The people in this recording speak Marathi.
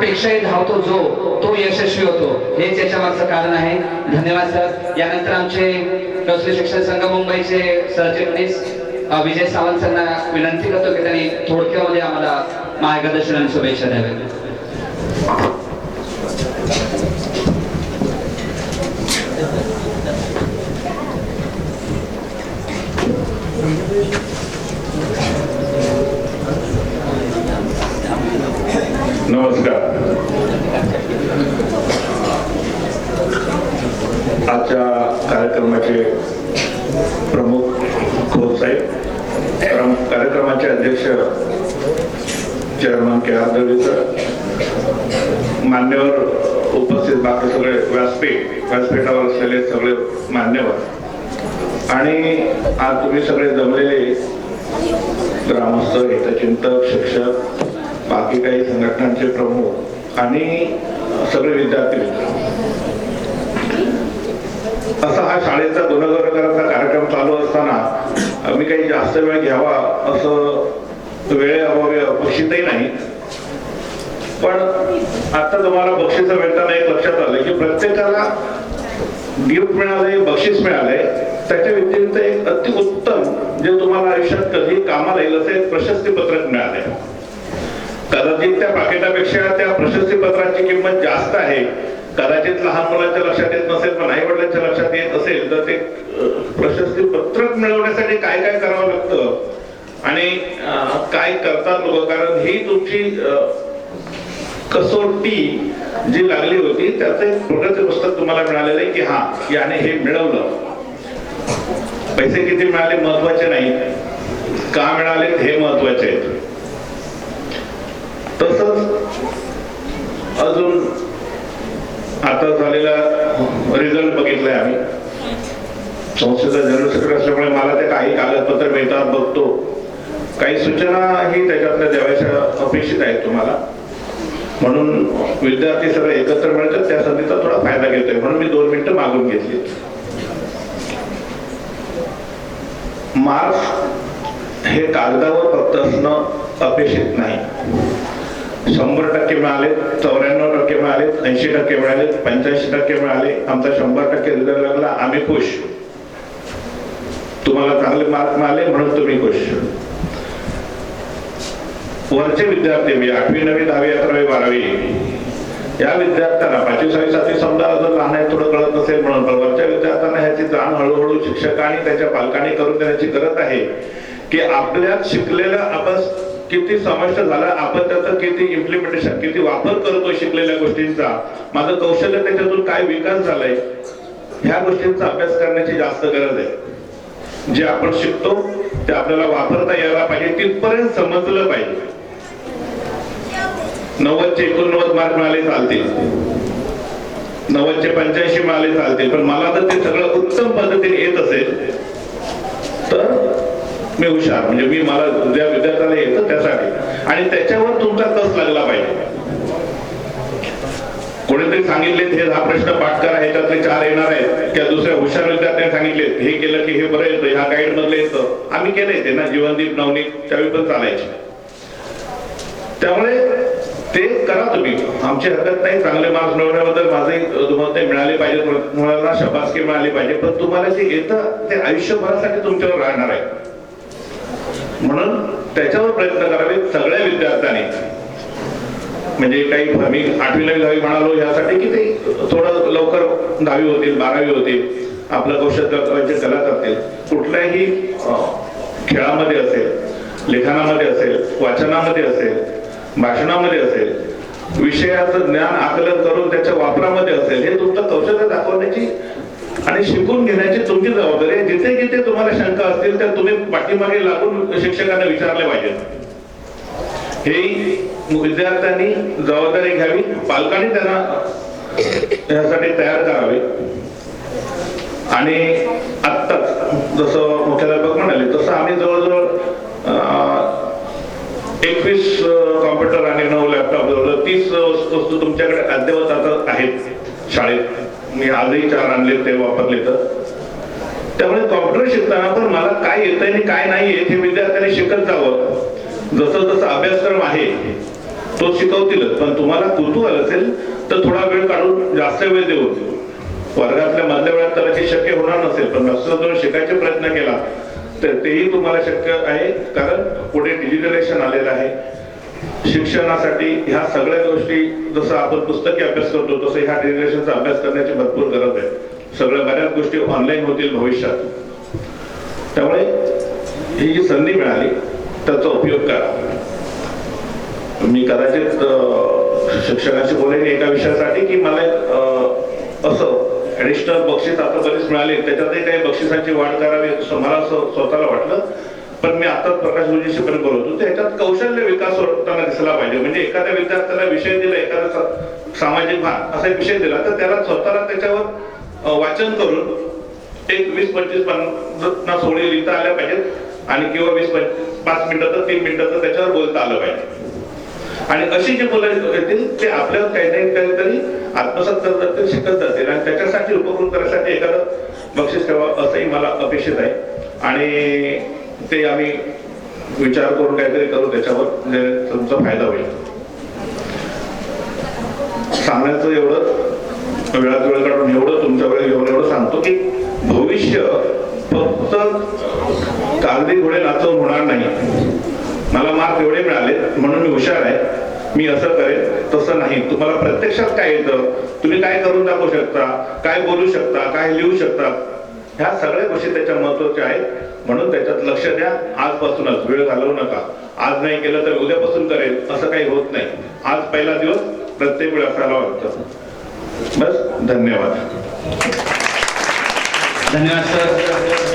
पेक्षाही धावतो जो तो यशस्वी होतो. हेच याच्या मागचं कारण आहे. धन्यवाद सर. यानंतर आमचे कसले शिक्षण संघ मुंबईचे सरचिटणीस विजय सावंत सरांना विनंती करतो की त्यांनी थोडक्यामध्ये आम्हाला मार्गदर्शन आणि शुभेच्छा द्याव्या नमस्कार. आजच्या कार्यक्रमाचे प्रमुख खोत साहेब कार्यक्रमाचे अध्यक्ष chairman K R Dalvi sir मान्यवर उपस्थित बाकी सगळे व्यासपीठ व्यासपीठावर असलेले सगळे मान्यवर. आणि आज तुम्ही सगळे जमलेले ग्रामस्थ हितचिंतक शिक्षक बाकी काही संघटनांचे प्रमुख आणि सगळे विद्यार्थी मित्र. असा हा शाळेचा गुणगौरवकाराचा कार्यक्रम चालू असताना मी काही जास्त वेळ घ्यावा असं वेळेअभावी अपेक्षितही नाही. पण आता तुम्हाला बक्षीस मिळताना एक लक्षात आलं की प्रत्येकाला गिफ्ट मिळालंय बक्षीस मिळालंय. त्याच्या व्यतिरिक्त एक अतिउत्तम जे तुम्हाला आयुष्यात कधी कामाला येईल असं एक प्रशस्ती पत्रक मिळाले कदाचित त्या पाकिटापेक्षा त्या प्रशस्ती पत्राची किंमत जास्त आहे. कदाचित लहान मुलांच्या लक्षात येत नसेल पण आई वडिलांच्या लक्षात येत असेल तर ते प्रशस्ती पत्रक मिळवण्यासाठी काय काय करावं लागतं? आणि काय करतात लोक? कारण ही तुमची कसोटी जी लागली होती त्याचं एक छोटंसं पुस्तक तुम्हाला मिळालेलं आहे की हा याने हे मिळवलं. पैसे किती मिळाले? महत्त्वाचे नाही. का मिळाले हे महत्त्वाचे आहे तसंच अजून आता झालेला रिझल्ट बघितलाय आम्ही. संस्थेचा जनरल सेक्रेटरी असल्यामुळे मला ते काही कागदपत्र मिळतात बघतो. काही सूचना ही त्याच्यातल्या द्याव्याच्या अपेक्षित आहेत तुम्हाला. म्हणून विद्यार्थी सगळे एकत्र मिळतात त्या संधीचा थोडा फायदा घेतोय. म्हणून मी दोन मिनिटं मागून घेतली. मार्क्स हे कागदावर फक्त असणं अपेक्षित नाही. शंभर टक्के मिळाले चौऱ्याण्णव टक्के मिळाले ऐंशी टक्के मिळाले पंच्याऐंशी टक्के मिळाले. आमचा शंभर टक्के रिझल्ट लागला आम्ही खुश. तुम्हाला चांगले मार्क मिळाले म्हणून तुम्ही खुश. वरचे विद्यार्थी म्हणजे आठवी नवी दहावी अकरावी बारावी या विद्यार्थ्यांना पाचवी सहावी सातवी समजा अजून लहान आहे थोडं कळत नसेल म्हणून पण वरच्या विद्यार्थ्यांना ह्याची जाण हळूहळू शिक्षकांनी त्याच्या पालकांनी करून देण्याची गरज आहे की आपल्या शिकलेलं आपण किती समाविष्ट झाला आपण त्याचा किती इम्प्लिमेंटेशन किती वापर करतो शिकलेल्या गोष्टींचा माझं कौशल्य त्याच्यातून काय विकास झालाय ह्या गोष्टींचा अभ्यास करण्याची जास्त गरज आहे. जे आपण शिकतो ते आपल्याला वापरता यायला पाहिजे तिथपर्यंत समजलं पाहिजे. नव्वदचे एकोणनव्वद मार्क मिळाले चालतील. नव्वदचे पंच्याऐंशी मिळाले चालतील. पण मला जर ते सगळं उत्तम पद्धतीने येत असेल तर मी हुशार. म्हणजे मी मला ज्या विद्यार्थ्याला येतं त्यासाठी आणि त्याच्यावर तुमचा तस लागला पाहिजे कोणीतरी सांगितले हे हा प्रश्न पाठ करा ह्याच्यातले चार येणार आहेत. किंवा दुसऱ्या हुशार विद्यार्थ्याने सांगितले हे केलं की हे बरं येतं ह्या गाईड मधलं येतं. आम्ही केलंय ते ना जीवनदीप नवनीत त्यावेळी पण चालायचे. त्यामुळे ते करा तुम्ही. आमची हरकत नाही चांगले मार्क्स मिळवण्याबद्दल माझे तुम्हाला ते मिळाले पाहिजे मुलांना शबासकी मिळाली पाहिजे पण तुम्हाला जे येतं ते आयुष्यभरासाठी तुमच्यावर राहणार आहे. म्हणून त्याच्यावर प्रयत्न करावे सगळ्या विद्यार्थ्यांनी. म्हणजे काही मी आठवी नवी दहावी म्हणालो यासाठी की ते थोडं लवकर दहावी होतील बारावी होतील आपलं कौशल्य कला करतील. कुठल्याही खेळामध्ये असेल लिखाणामध्ये असेल वाचनामध्ये असेल भाषणामध्ये असेल विषयाचं ज्ञान आकलन करून त्याच्या वापरामध्ये असेल हे तुमचं कौशल्य दाखवण्याची आणि शिकून घेण्याची तुमची जबाबदारी आहे. जिथे जिथे तुम्हाला शंका असतील त्या तुम्ही पाठीमागे लागून शिक्षकांना विचारले पाहिजे. हे विद्यार्थ्यांनी जबाबदारी घ्यावी पालकांनी त्यांना यासाठी तयार करावे. आणि आत्ताच जसं मुख्याध्यापक म्हणाले तसं आम्ही जवळजवळ एकवीस कॉम्प्युटर आणि नऊ लॅपटॉप जवळ तीस वस्तू तुमच्याकडे अद्ययावत आता आहेत. शाळेत. मी आजही चार आणले ते वापरले तर. त्यामुळे कॉम्प्युटर शिकताना पण मला काय येत आणि काय नाही येत हे विद्यार्थ्यांनी शिकत जावं. जसं जसं अभ्यासक्रम आहे तो शिकवतीलच. पण तुम्हाला कुतूहल असेल तर थोडा वेळ काढून जास्त वेळ देऊ. वर्गातल्या मधल्या वेळात कदाचित शक्य होणार नसेल पण रस्त्यावर जाऊन शिकायचा प्रयत्न केला तर तेही तुम्हाला शक्य आहे कारण पुढे डिजिटलायझेशन आलेलं आहे. शिक्षणासाठी ह्या सगळ्या गोष्टी जसं आपण पुस्तकी अभ्यास करतो तसं ह्या जनरेशनचा अभ्यास करण्याची भरपूर गरज आहे. सगळ्या बऱ्याच गोष्टी ऑनलाईन होतील भविष्यात. त्यामुळे ही जी संधी मिळाली त्याचा उपयोग करा. मी कदाचित शिक्षणाशी बोलेन एका विषयासाठी की मला असं ऍडिशनल बक्षीस आता बरेच मिळाले. त्याच्यातही काही बक्षिसांची वाढ करावी असं मला असं स्वतःला वाटलं. पण मी आता प्रकाश गुरुजीशी पण बोलत होतो. त्याच्यात कौशल्य विकास होताना दिसला पाहिजे. म्हणजे एखाद्या विद्यार्थ्याला विषय दिला एखादा सामाजिक भान असा एक विषय दिला तर त्याला स्वतःला त्याच्यावर वाचन करून एक वीस पंचवीस पन्नास ओळी लिहिता आल्या पाहिजेत. आणि किंवा वीस पंच- पाच मिनिटं तर तीन मिनिटं तर त्याच्यावर बोलता आलं पाहिजे. आणि अशी जी मुलं येतील ते आपल्याला काही नाही काहीतरी आत्मसात करत ते शिकत जातील. आणि त्याच्यासाठी उपक्रम करण्यासाठी एखादं बक्षीस ठेवा असंही मला अपेक्षित आहे. आणि ते आम्ही विचार करून काहीतरी करू त्याच्यावर तुमचा फायदा होईल. सांगण्याचं एवढं वेळात वेळ काढून एवढं तुमच्या वेळ घेऊन एवढं सांगतो की भविष्य फक्त कागदी घोडे नाचवून होणार नाही. मला मार्क एवढे मिळाले म्हणून मी हुशार आहे. मी असं करेन तसं नाही. तुम्हाला प्रत्यक्षात काय येतं? तुम्ही काय करून दाखवू शकता? काय बोलू शकता? काय लिहू शकता? ह्या सगळ्या गोष्टी त्याच्या महत्त्वाच्या आहेत. म्हणून त्याच्यात लक्ष द्या. आजपासूनच वेळ घालवू नका. आज नाही केलं तर उद्यापासून करेल. असं काही होत नाही. आज पहिला दिवस प्रत्येक वेळ असायला वाटतं. बस धन्यवाद. धन्यवाद सर.